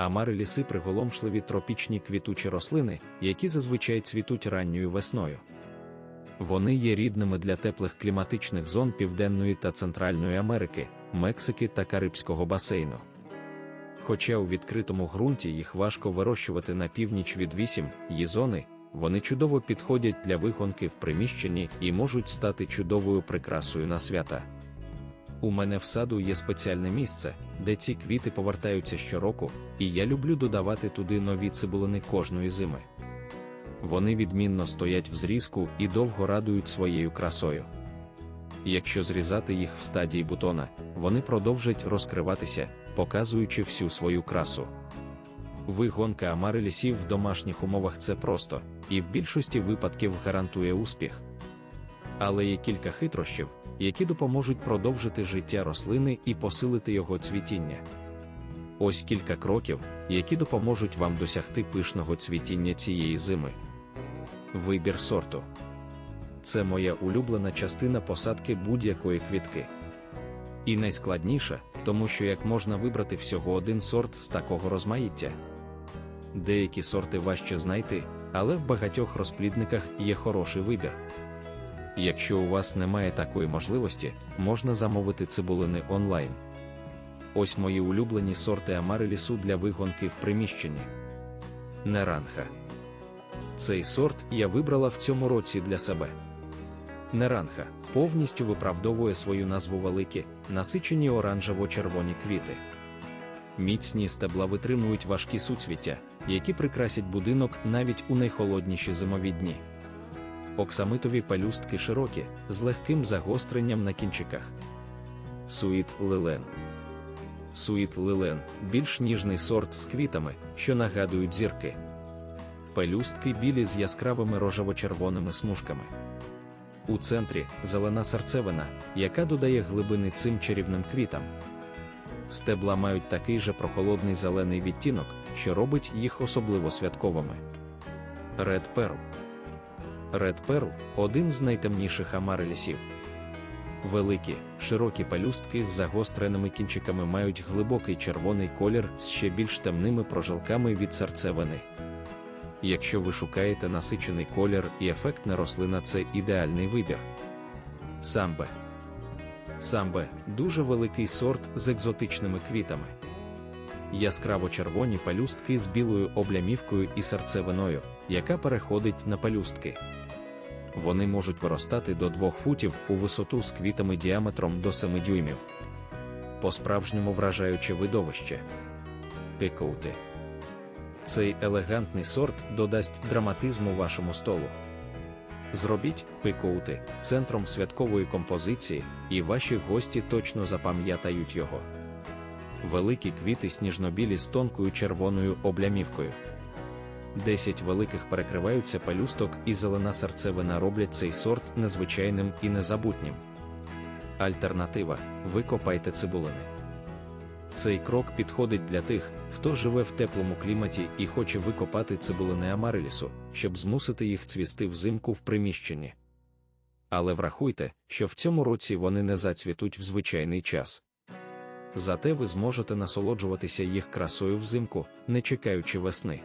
Амари ліси приголомшливі тропічні квітучі рослини, які зазвичай цвітуть ранньою весною. Вони є рідними для теплих кліматичних зон Південної та Центральної Америки, Мексики та Карибського басейну. Хоча у відкритому ґрунті їх важко вирощувати на північ від 8 її зони, вони чудово підходять для вигонки в приміщенні і можуть стати чудовою прикрасою на свята. У мене в саду є спеціальне місце, де ці квіти повертаються щороку, і я люблю додавати туди нові цибулини кожної зими. Вони відмінно стоять в зрізку і довго радують своєю красою. Якщо зрізати їх в стадії бутона, вони продовжать розкриватися, показуючи всю свою красу. Вигонка амарелісів в домашніх умовах це просто, і в більшості випадків гарантує успіх. Але є кілька хитрощів, які допоможуть продовжити життя рослини і посилити його цвітіння. Ось кілька кроків, які допоможуть вам досягти пишного цвітіння цієї зими. Вибір сорту. Це моя улюблена частина посадки будь-якої квітки. І найскладніша, тому що як можна вибрати всього один сорт з такого розмаїття. Деякі сорти важче знайти, але в багатьох розплідниках є хороший вибір. Якщо у вас немає такої можливості, можна замовити цибулини онлайн. Ось мої улюблені сорти амарелісу для вигонки в приміщенні. Неранха. Цей сорт я вибрала в цьому році для себе. Неранха повністю виправдовує свою назву великі, насичені оранжево-червоні квіти. Міцні стебла витримують важкі суцвіття, які прикрасять будинок навіть у найхолодніші зимові дні. Оксамитові пелюстки широкі, з легким загостренням на кінчиках. Суїт лилен. Суїт лилен більш ніжний сорт з квітами, що нагадують зірки. Пелюстки білі з яскравими рожево-червоними смужками. У центрі зелена серцевина, яка додає глибини цим чарівним квітам. Стебла мають такий же прохолодний зелений відтінок, що робить їх особливо святковими. Red Pearl Red Pearl – один з найтемніших амарелісів. Великі, широкі пелюстки з загостреними кінчиками мають глибокий червоний колір з ще більш темними прожилками від серцевини. Якщо ви шукаєте насичений колір і ефектна рослина, це ідеальний вибір. Самбе. Самбе дуже великий сорт з екзотичними квітами. Яскраво червоні пелюстки з білою облямівкою і серцевиною, яка переходить на пелюстки. Вони можуть виростати до 2 футів у висоту з квітами діаметром до 7 дюймів. По-справжньому вражаюче видовище. Пікоути. Цей елегантний сорт додасть драматизму вашому столу. Зробіть пикоути центром святкової композиції, і ваші гості точно запам'ятають його. Великі квіти сніжно-білі з тонкою червоною облямівкою. Десять великих перекриваються пелюсток і зелена серцевина роблять цей сорт незвичайним і незабутнім. Альтернатива викопайте цибулини. Цей крок підходить для тих, хто живе в теплому кліматі і хоче викопати цибулини амарелісу, щоб змусити їх цвісти взимку в приміщенні. Але врахуйте, що в цьому році вони не зацвітуть в звичайний час. Зате ви зможете насолоджуватися їх красою взимку, не чекаючи весни.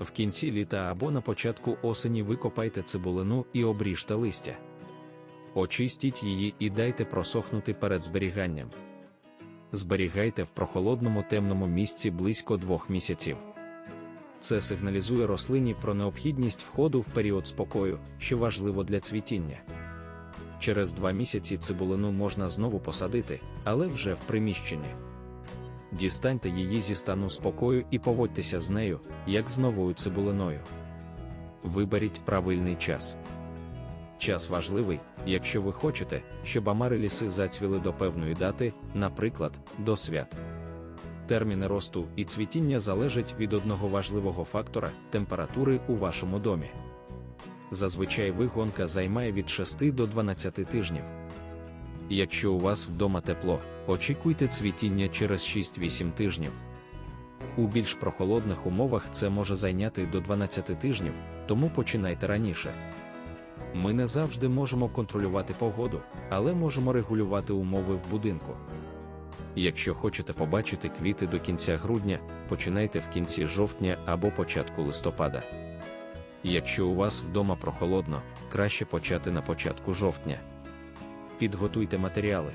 В кінці літа або на початку осені викопайте цибулину і обріжте листя. Очистіть її і дайте просохнути перед зберіганням. Зберігайте в прохолодному темному місці близько двох місяців. Це сигналізує рослині про необхідність входу в період спокою, що важливо для цвітіння. Через два місяці цибулину можна знову посадити, але вже в приміщенні. Дістаньте її зі стану спокою і поводьтеся з нею, як з новою цибулиною. Виберіть правильний час. Час важливий, якщо ви хочете, щоб амареліси зацвіли до певної дати, наприклад, до свят. Терміни росту і цвітіння залежать від одного важливого фактора температури у вашому домі. Зазвичай вигонка займає від 6 до 12 тижнів. Якщо у вас вдома тепло, очікуйте цвітіння через 6-8 тижнів. У більш прохолодних умовах це може зайняти до 12 тижнів, тому починайте раніше. Ми не завжди можемо контролювати погоду, але можемо регулювати умови в будинку. Якщо хочете побачити квіти до кінця грудня, починайте в кінці жовтня або початку листопада. Якщо у вас вдома прохолодно, краще почати на початку жовтня. Підготуйте матеріали.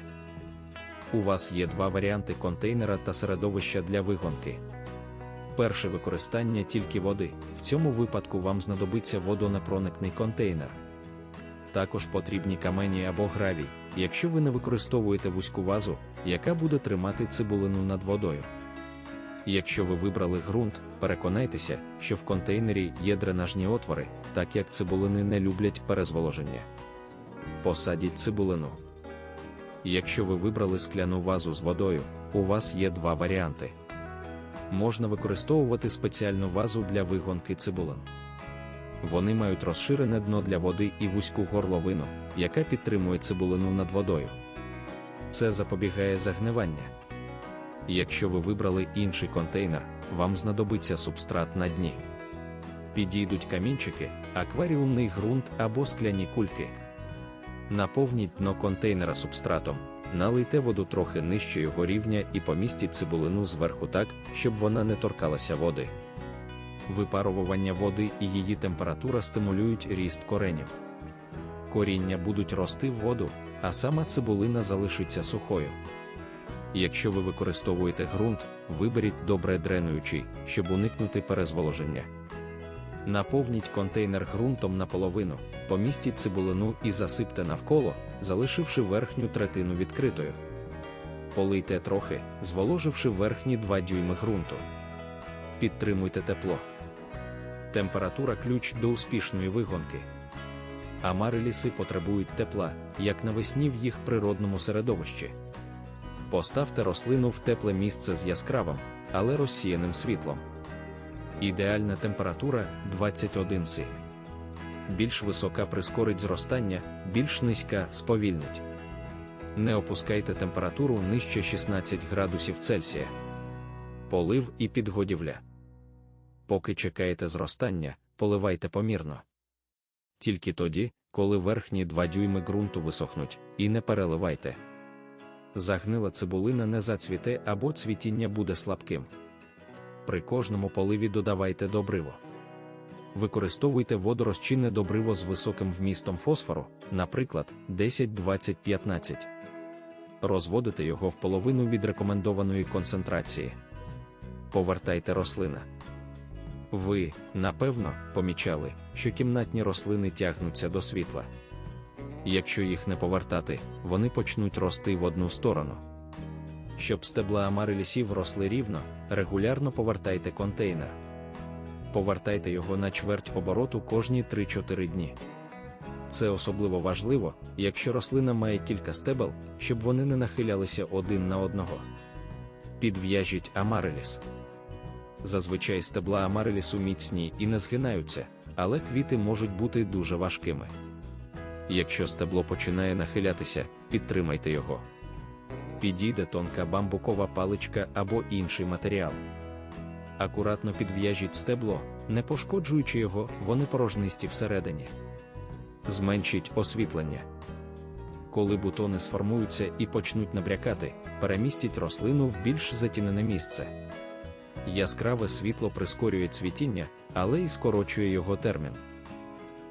У вас є два варіанти контейнера та середовища для вигонки. Перше використання тільки води. В цьому випадку вам знадобиться водонепроникний контейнер. Також потрібні камені або гравій, якщо ви не використовуєте вузьку вазу, яка буде тримати цибулину над водою. Якщо ви вибрали ґрунт, переконайтеся, що в контейнері є дренажні отвори, так як цибулини не люблять перезволоження. Посадіть цибулину. Якщо ви вибрали скляну вазу з водою, у вас є два варіанти. Можна використовувати спеціальну вазу для вигонки цибулин. Вони мають розширене дно для води і вузьку горловину, яка підтримує цибулину над водою. Це запобігає загнивання. Якщо ви вибрали інший контейнер, вам знадобиться субстрат на дні. Підійдуть камінчики, акваріумний ґрунт або скляні кульки. Наповніть дно контейнера субстратом, налийте воду трохи нижче його рівня і помістіть цибулину зверху так, щоб вона не торкалася води. Випарувування води і її температура стимулюють ріст коренів. Коріння будуть рости в воду, а сама цибулина залишиться сухою. Якщо ви використовуєте ґрунт, виберіть добре дренуючий, щоб уникнути перезволоження. Наповніть контейнер ґрунтом наполовину, помістіть цибулину і засипте навколо, залишивши верхню третину відкритою. Полийте трохи, зволоживши верхні 2 дюйми ґрунту. Підтримуйте тепло. Температура ключ до успішної вигонки. Амариліси потребують тепла, як навесні в їх природному середовищі. Поставте рослину в тепле місце з яскравим, але розсіяним світлом. Ідеальна температура 21 С. Більш висока прискорить зростання, більш низька сповільнить. Не опускайте температуру нижче 16 градусів Цельсія. Полив і підгодівля. Поки чекаєте зростання, поливайте помірно. Тільки тоді, коли верхні 2 дюйми ґрунту висохнуть, і не переливайте. Загнила цибулина не зацвіте або цвітіння буде слабким. При кожному поливі додавайте добриво. Використовуйте водорозчинне добриво з високим вмістом фосфору, наприклад, 10-20-15. Розводите його в половину від рекомендованої концентрації. Повертайте рослина. Ви, напевно, помічали, що кімнатні рослини тягнуться до світла. Якщо їх не повертати, вони почнуть рости в одну сторону. Щоб стебла амарилісів росли рівно, регулярно повертайте контейнер. Повертайте його на чверть обороту кожні 3-4 дні. Це особливо важливо, якщо рослина має кілька стебел, щоб вони не нахилялися один на одного. Підв'яжіть амариліс. Зазвичай стебла амарилісу міцні і не згинаються, але квіти можуть бути дуже важкими. Якщо стебло починає нахилятися, підтримайте його. Підійде тонка бамбукова паличка або інший матеріал. Акуратно підв'яжіть стебло, не пошкоджуючи його, вони порожнисті всередині. Зменшіть освітлення. Коли бутони сформуються і почнуть набрякати, перемістіть рослину в більш затінене місце. Яскраве світло прискорює цвітіння, але й скорочує його термін.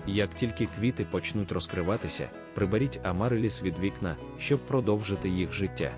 Як тільки квіти почнуть розкриватися, приберіть амариліс від вікна, щоб продовжити їх життя.